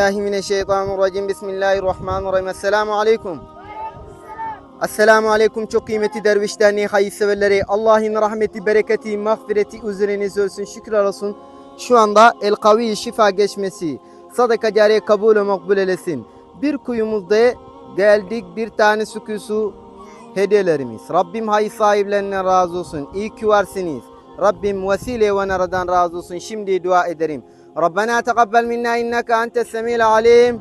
billahi mineşşeytanirracim. Bismillahirrahmanirrahim. Esselamu aleyküm. Esselamu aleyküm çok kıymetli derviş derneği hayırseverleri. Allah'ın rahmeti, bereketi, mağfireti üzeriniz olsun. Şükürler olsun. Şu anda El Kavi şifa geçmesi. Sadaka cariye kabul ve makbul eylesin. Bir kuyumuzda geldik bir tane sükusu hediyelerimiz. Rabbim hayır sahiplerinden razı olsun. İyi ki varsınız. Rabbim vesile ve naradan razı olsun. Şimdi dua ederim. Rabbena teqabbel minna inneke entes semil alim.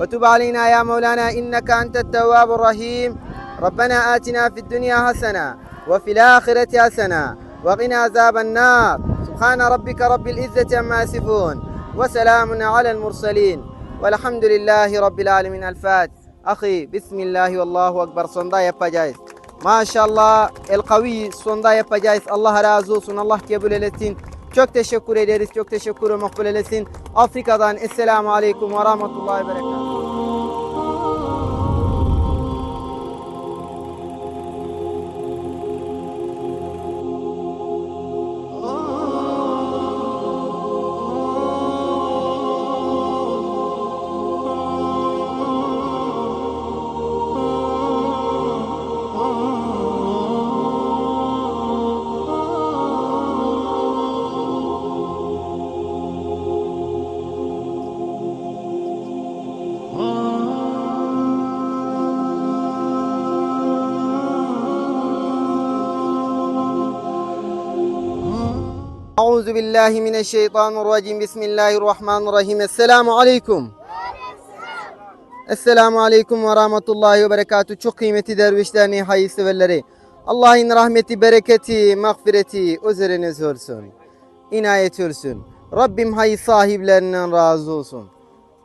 وتب علينا يا مولانا إنك أنت التواب الرحيم ربنا آتنا في الدنيا حسنة وفي الآخرة حسنة وقنا عذاب النار سبحان ربك رب العزة عما يصفون وسلام على المرسلين والحمد لله رب العالمين الفاتح أخي بسم الله والله أكبر sonda yapacağız. Maşallah el kavi sonda yapacağız. Allah razı olsun. Allah kabul eylesin. Çok teşekkür ederiz. Çok teşekkür makbul eylesin. Afrika'dan Esselamu Aleyküm ve Rahmetullahi Berekatuhu. Euzu billahi mineşşeytanirracim. Bismillahirrahmanirrahim. Esselamu aleyküm. Esselamu aleyküm ve rahmetullahi ve berekatuhu. Çok kıymetli derviş derneği hayırseverleri. Allah'ın rahmeti, bereketi, mağfireti üzeriniz olsun. İnayet olsun. Rabbim hayır sahiplerinden razı olsun.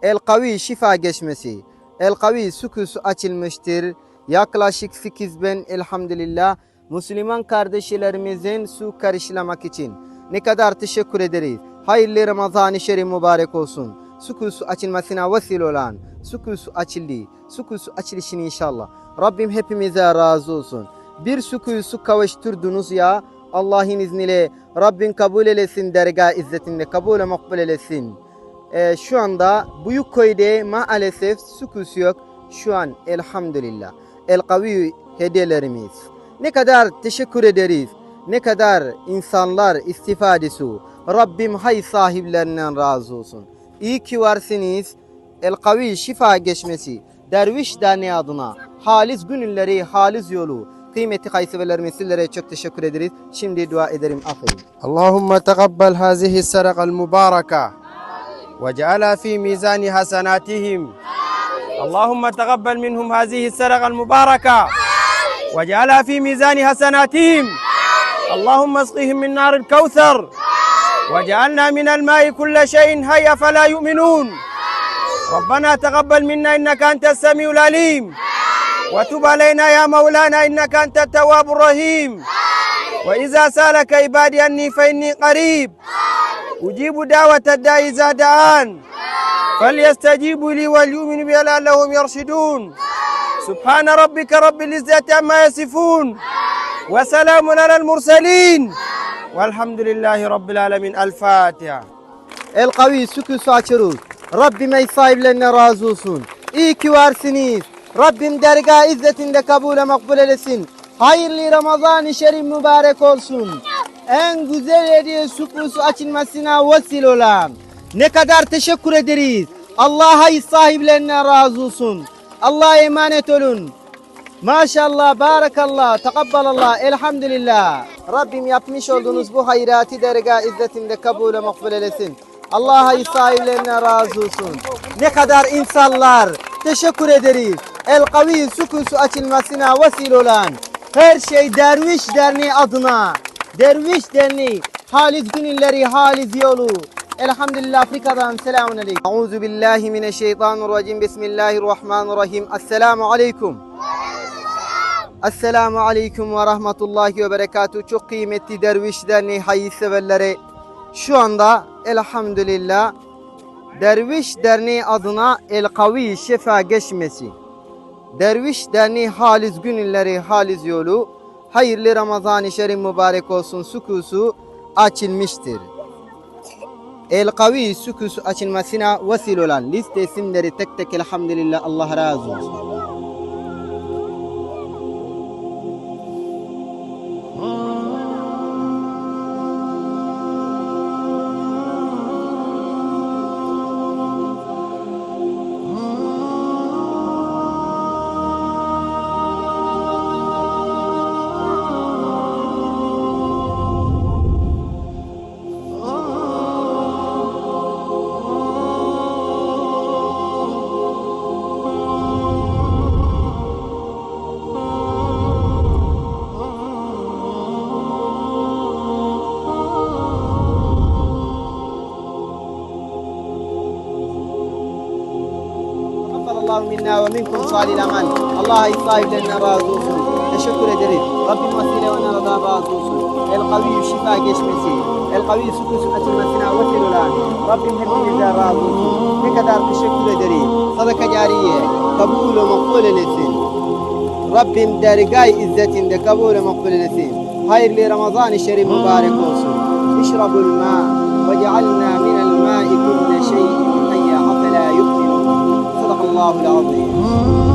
El Kavi şifa geçmesi. El Kavi sükusu açılmıştır. Yaklaşık 8 bin elhamdülillah Müslüman kardeşlerimizin su karışlamak için ne kadar teşekkür ederiz. Hayırlı Ramazan-ı Şerif mübarek olsun. Sukusu açılmasına vesile olan sukusu açıldı. Sukusu açılışını inşallah. Rabbim hepimize razı olsun. Bir sukusu kavuşturdunuz ya Allah'ın izniyle Rabbim kabul eylesin dergah izzetinde kabul ve makbul eylesin. Ee, şu anda büyük köyde maalesef sukus yok. Şu an elhamdülillah. El kavi hediyelerimiz. Ne kadar teşekkür ederiz Ne kadar insanlar istifadesi. Rabbim hay sahiplerinden razı olsun. İyi ki varsınız. El kavi şifa geçmesi. Derviş Derneği adına halis günleri, halis yolu. Kıymetli hayseverlerimiz sizlere çok teşekkür ederiz. Şimdi dua ederim afiyet. اللهم تقبل هذه السرقة المباركة واجعلها في ميزان حسناتهم اللهم تقبل منهم هذه السرقة المباركة واجعلها في ميزان حسناتهم اللهم اسقهم من نار الكوثر. واجعلنا من الماء كل شيء هيا فلا يؤمنون. ربنا تقبل منا إنك أنت السميع العليم. وتب علينا يا مولانا إنك أنت التواب الرحيم. وإذا سألك عبادي أني فإني قريب. أجيب دعوة الداعي إذا دعان. فليستجيبوا لي وليؤمنوا بي لعلهم يرشدون. سبحان ربك رب العزة عما يصفون. ve selamun alel murselin. Velhamdülillahi Rabbil alemin. El Fatiha. El kavi sükun saçırul. Rabbim ey sahiplerine razı olsun. İyi ki varsınız. Rabbim dergah izzetinde kabule makbul eylesin. Hayırlı Ramazan-ı Şerif mübarek olsun. En güzel hediye sükrusu açılmasına vesile olan. Ne kadar teşekkür ederiz. Allah'a sahiplerine razı olsun. Allah'a emanet olun. Maşallah, barakallah, takabbalallah, elhamdülillah. Rabbim yapmış olduğunuz bu hayrati dergah izzetinde kabul ve makbul eylesin. Allah hayır sahiplerine razı olsun. Ne kadar insanlar teşekkür ederiz. El Kavi sukusu açılmasına vesile olan her şey Derviş Derneği adına. Derviş Derneği Halis Günilleri Halis Yolu. Elhamdülillah Afrika'dan selamun aleyküm. Euzu billahi mineşşeytanirracim. Bismillahirrahmanirrahim. Esselamu aleyküm. Esselamu aleyküm ve rahmetullahi ve berekatuhu. Çok kıymetli Derviş Derneği hayırseverleri. Şu anda elhamdülillah Derviş Derneği adına El Kavi Şifa Geçmesi. Derviş Derneği Halis Günleri Halis Yolu hayırlı Ramazan-ı Şerif mübarek olsun sukusu açılmıştır. El kavi sukusu açılmasına vesile olan liste isimleri tek tek elhamdülillah Allah razı olsun. Minna ve minkum salih amal. Allah sahiplerine razı olsun. Teşekkür ederiz. Rabbim vasile ve nereden razı olsun. El kaviyyü şifa geçmesi. El kaviyyü sukusun açılmasına vesile olan. Rabbim hepimizden razı olsun. Ne kadar teşekkür ederiz. Sadaka cariye. Kabul ve makbul eylesin. Rabbim dergah izzetinde kabul ve makbul eylesin. Hayırlı Ramazan-ı Şerif mübarek olsun. İşrabul ma ve cealna minel ma'i kulle şeyin. love it all be.